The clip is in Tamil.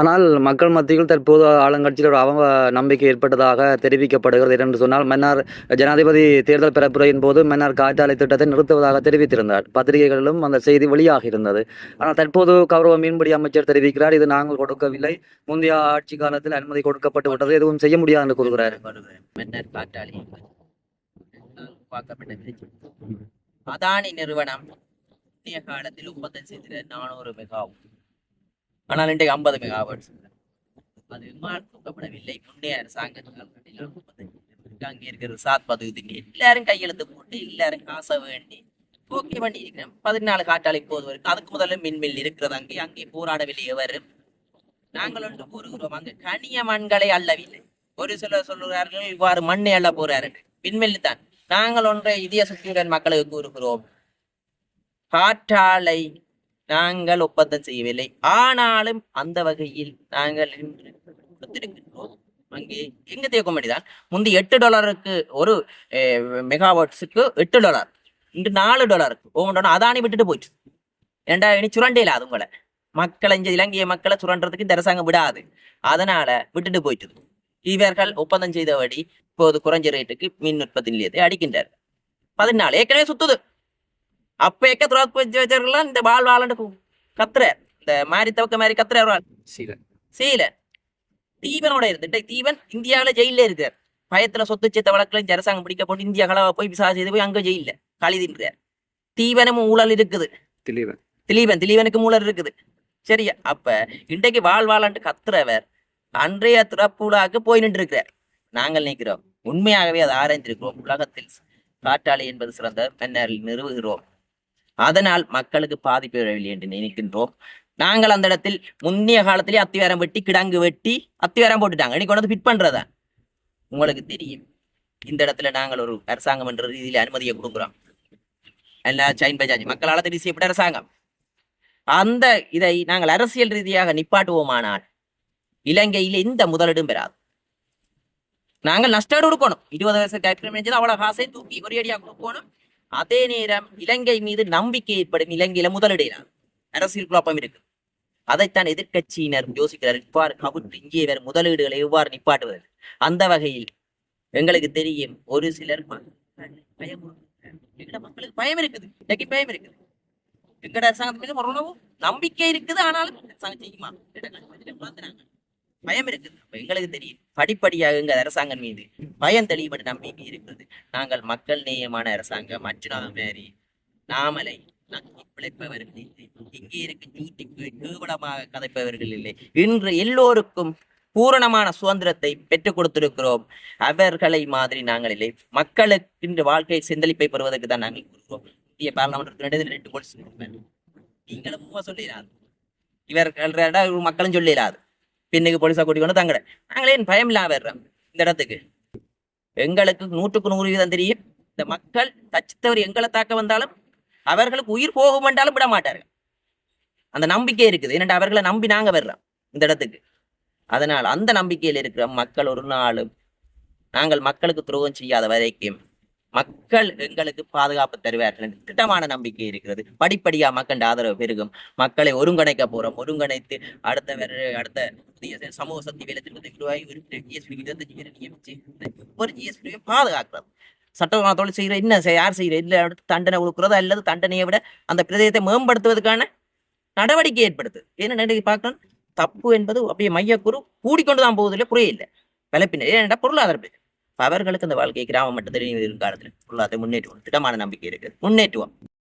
ஆனால் மக்கள் மத்தியில் தற்போது ஆளுங்கட்சியில் ஒரு அவ நம்பிக்கை ஏற்பட்டதாக தெரிவிக்கப்படுகிறது என்று சொன்னால் மன்னார் ஜனாதிபதி தேர்தல் பரப்புரையின் போது மன்னார் காற்றாலை திட்டத்தை நிறுத்துவதாக தெரிவித்திருந்தார். பத்திரிகைகளிலும் அந்த செய்தி வெளியாக இருந்தது. ஆனால் தற்போது கௌரவ மீன்பிடி அமைச்சர் தெரிவிக்கிறார் இது நாங்கள் கொடுக்கவில்லை. முந்தைய ஆட்சி காலத்தில் அனுமதி கொடுக்கப்பட்டு விட்டது எதுவும் செய்ய முடியாது என்று கூறுகிறார். அதானி நிறுவனம் காலத்தில் ஒப்பந்தம் செய்திட நானூறு மெகாவும் ஆனால் இன்றைக்கு ஐம்பது மெகாவாட் அது விமானம் தூக்கப்படவில்லை. முன்னே அரசாங்கத்தில் அங்கே இருக்கிற சாத் பதவி எல்லாரும் கையெழுத்து போட்டு எல்லாரும் காசை வேண்டி தூக்கி வண்டி இருக்கிறேன் பதினாலு காற்றாலை போது வரைக்கும் அதுக்கு முதல்ல மின்மில் இருக்கிறது அங்கே. அங்கே போராடவில்லை எவரும். நாங்கள் ஒன்று கூறுகிறோம். அங்கே கனிய மண்களை அள்ளவில்லை ஒரு சிலர் சொல்லுகிறார்கள் இவ்வாறு மண்ணை அள்ள போறாரு. மின்மில் தான். நாங்கள் ஒன்றை இதய சுற்றுடன் மக்களுக்கு கூறுகிறோம். காற்றாலை நாங்கள் ஒப்பந்தம் செய்யவில்லை. ஆனாலும் அந்த வகையில் நாங்கள் கொடுத்திருக்கின்றோம். அங்கே எங்க தேக்கம்படி வேண்டியதான் முந்தி எட்டு டாலருக்கு ஒரு மெகாவாட்ஸுக்கு எட்டு டாலர் இன்று நாலு டாலருக்கு. ஒவ்வொன்று அதானி விட்டுட்டு போயிட்டு ஏண்டா இனி சுரண்டையில அது உங்களை. மக்களை இங்கே இலங்கைய மக்களை சுரண்டுறதுக்கு இந்த அரசாங்கம் விடாது. அதனால விட்டுட்டு போயிட்டு இவர்கள் ஒப்பந்தம் செய்தபடி இப்போது குறைஞ்ச ரேட்டுக்கு மின் உற்பத்தி நிலையத்தை அடிக்கின்றார் பதினாலு ஏற்கனவே சுத்துது. அப்ப ஏக்க துறாத்தான் இந்த வாழ் வாழன்னு கத்துற. இந்த மாதிரி தவக்க மாதிரி கத்துற சீல தீவனோட இருந்துட்டு தீவன் இந்தியாவில ஜெயில இருக்கார். பயத்துல சொத்து சேத்த வழக்குல அரசாங்கம் பிடிக்க போட்டு இந்தியா கலவா போய் விசாரணை செய்து போய் அங்க ஜெயில கழிதின்றார் தீவனமும் ஊழல் இருக்குது. தெளிவன் திலீபன் திலீபனுக்கு மூலர் இருக்குது. சரியா? அப்ப இன்றைக்கு வாழ் வாழான்ட்டு கத்துறவர் அன்றைய திறப்புலாக்கு போய் நின்றிருக்கிறார். நாங்கள் நினைக்கிறோம் உண்மையாகவே அதை ஆராய்ந்திருக்கிறோம். உலகத்தில் காற்றாலை என்பது சிறந்த மன்னரில் நிறுவுகிறோம். அதனால் மக்களுக்கு பாதிப்பு வரவில்லை என்று நினைக்கின்றோம். நாங்கள் அந்த இடத்தில் முந்தைய காலத்திலே அத்திவாரம் வெட்டி கிடங்கு வெட்டி அத்திவாரம் போட்டுட்டாங்க. இன்னைக்கு கொண்டு வந்து ஃபிட் பண்றதா? உங்களுக்கு தெரியும். இந்த இடத்துல நாங்கள் ஒரு அரசாங்கம் என்ற ரீதியில் அனுமதியை கொடுக்குறோம். எல்லா சைன் பஜாஜ் மக்களால் தெரிவு செய்யப்பட்ட அரசாங்கம். அந்த இதை நாங்கள் அரசியல் ரீதியாக நிப்பாட்டுவோமானால் இலங்கையில் எந்த முதலீடும் பெறாது. நாங்கள் நஷ்டம் கொடுக்கணும். இருபது வருஷம் அவ்வளவு காசை தூக்கி ஒரேடியா கொடுக்கணும். அதே நேரம் இலங்கை மீது நம்பிக்கை ஏற்படும் இலங்கையில முதலிடையிலாது அரசியல் குழப்பம் இருக்கு. அதைத்தான் எதிர்க்கட்சியினர் யோசிக்கிறார் இவ்வாறு கவிட்டு இங்கே வேறு முதலீடுகளை எவ்வாறு நிப்பாட்டுவது? அந்த வகையில் எங்களுக்கு தெரியும் ஒரு சிலர் பயம் மக்களுக்கு பயம் இருக்குது. இன்னைக்கு பயம் இருக்குது எங்கட அரசாங்கத்து மீது நம்பிக்கை இருக்குது ஆனாலும் அரசாங்கம் செய்யுமா? பயம் இருக்குது. எங்களுக்கு தெரியும். படிப்படியாக எங்கள் அரசாங்கம் மீது. பயம் தெளிவு நம்பிக்கை இருக்கிறது. நாங்கள் மக்கள் நேயமான அரசாங்கம் அச்சுநாத மாரி நாமலை பிழைப்பவர்கள் இல்லை. இங்கே இருக்க ஜூட்டிக்கு கேவலமாக கதைப்பவர்கள் இல்லை. இன்று எல்லோருக்கும் பூரணமான சுதந்திரத்தை பெற்றுக் கொடுத்திருக்கிறோம். அவர்களை மாதிரி நாங்கள் இல்லை. மக்களுக்கு இன்று வாழ்க்கை சிந்தளிப்பை பெறுவதற்கு தான் நாங்கள் கூறுகிறோம் இந்திய பாராளுமன்றத்தினிடையில் ரெண்டு கோல்ஸ் நீங்களும் சொல்லிடாது இவர்கள் மக்களும் சொல்லிடாது பின்னுக்கு போலீஸா கூட்டிக் கொண்டு தங்கட நாங்களே பயம் இல்லாம வர்றோம் இந்த இடத்துக்கு. எங்களுக்கு நூற்றுக்கு நூறு வீதம் தெரியும். இந்த மக்கள் தச்சித்தவர் எங்களை தாக்க வந்தாலும் அவர்களுக்கு உயிர் போகும் என்றாலும் விட மாட்டார்கள். அந்த நம்பிக்கை இருக்குது. ஏனென்றால் அவர்களை நம்பி நாங்க வர்றோம் இந்த இடத்துக்கு. அதனால் அந்த நம்பிக்கையில் இருக்கிற மக்கள் ஒரு நாளும் நாங்கள் மக்களுக்கு துரோகம் செய்யாத வரைக்கும் மக்கள் எங்களுக்கு பாதுகாப்பு தருவார்கள் திட்டமான நம்பிக்கை இருக்கிறது. படிப்படியா மக்கள் ஆதரவு பெருகும். மக்களை ஒருங்கிணைக்க போறோம். ஒருங்கிணைத்து அடுத்த அடுத்த புதிய சமூக சக்தி வேலை திட்டத்தை உருவாகி ஒரு ஜிஎஸ்பி இருபத்தஞ்சு பேரை நியமிச்சு ஒரு பாதுகாக்கிறது சட்டமான தொழில் செய்கிற என்ன செய்- யார் செய்கிற இல்லை தண்டனை கொடுக்குறதோ அல்லது தண்டனையை விட அந்த பிரதேசத்தை மேம்படுத்துவதற்கான நடவடிக்கை ஏற்படுத்து ஏன்னா பார்க்கணும்? தப்பு என்பது அப்படியே மையக்குறு கூடிக்கொண்டு தான் போவதில்லை குறையில்லை விளப்பினர். ஏன்னா பொருளாதார பிரச்சனை. அவர்களுக்கு இந்த வாழ்க்கை கிராமம் மட்டும் தெரியும் எதிர்காலத்தில் பொருளாதார முன்னேற்றுவோம் திடமான நம்பிக்கை இருக்குது முன்னேற்றுவோம்.